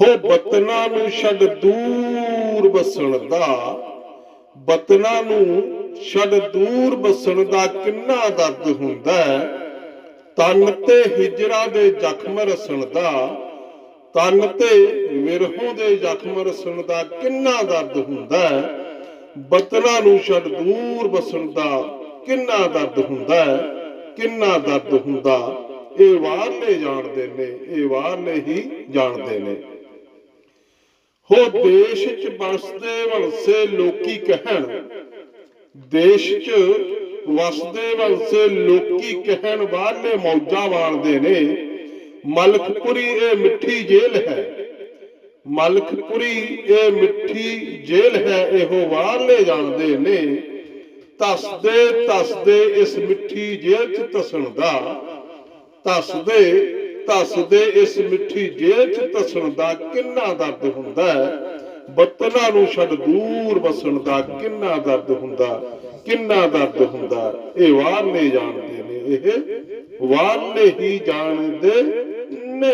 ਹੋ ਬਤਨਾ ਨੂੰ ਛੱਡ ਦੂਰ ਬਸਣ ਦਾ, ਬਤਨਾ ਨੂੰ ਛੱਡ ਦੂਰ ਬਸਣ ਦਾ ਕਿੰਨਾ ਦਰਦ ਹੁੰਦਾ ਤਨ ਤੇ ਹਿਜਰਾ ਦੇ ਜ਼ਖਮ ਰਸਣ ਦਾ, ਤਨ ਤੇ ਵਿਰਹੋਂ ਦੇ ਜ਼ਖਮ ਰਸਣ ਦਾ ਕਿੰਨਾ ਦਰਦ ਹੁੰਦਾ ਹੈ? ਬਤਨਾ ਨੂੰ ਛੱਡ ਦੂਰ ਬਸਣ ਦਾ ਕਿੰਨਾ ਦਰਦ ਹੁੰਦਾ ਕਿੰਨਾ ਦਰਦ ਹੁੰਦਾ? ਇਹ ਬਾਹਰਲੇ ਜਾਣਦੇ ਨੇ, ਇਹ ਬਾਹਰਲੇ ਹੀ ਜਾਣਦੇ ਨੇ। ਹੋ ਦੇਸ਼ ਚ ਵਸਦੇ ਵਲਸੇ ਲੋਕੀ ਕਹਿਣ। ਦੇਸ਼ ਚ ਵਸਦੇ ਵਲਸੇ ਲੋਕੀ ਕਹਿਣ ਬਾਹਰਲੇ ਮੌਜਾਂ ਵਾਲਦੇ ਨੇ। ਮਲਕਪੁਰੀ ਇਹ ਮਿੱਠੀ ਜੇਲ ਹੈ। ਮਲਕਪੁਰੀ ਇਹ ਮਿੱਠੀ ਜੇਲ ਹੈ, ਇਹੋ ਬਾਹਰਲੇ ਜਾਣਦੇ ਨੇ। ਤਸਦੇ ਤਸਦੇ ਇਸ ਮਿੱਠੀ ਜੇਲ ਚ ਤਸਣ ਦਾ। ਤਸਦੇ ਤਸਦੇ ਇਸ ਮਿੱਠੀ ਜੇਲ੍ਹ ਚ ਤਸਣ ਦਾ ਕਿੰਨਾ ਦਰਦ ਹੁੰਦਾ ਬਤਨਾ ਨੂੰ ਛੱਡ ਦੂਰ ਵਸਣ ਦਾ ਕਿੰਨਾ ਦਰਦ ਹੁੰਦਾ? ਕਿੰਨਾ ਦਰਦ ਹੁੰਦਾ? ਇਹ ਵਾਰਲੇ ਜਾਣਦੇ ਨੇ ਇਹ। ਵਾਰਲੇ ਹੀ ਜਾਣਦੇ ਨੇ।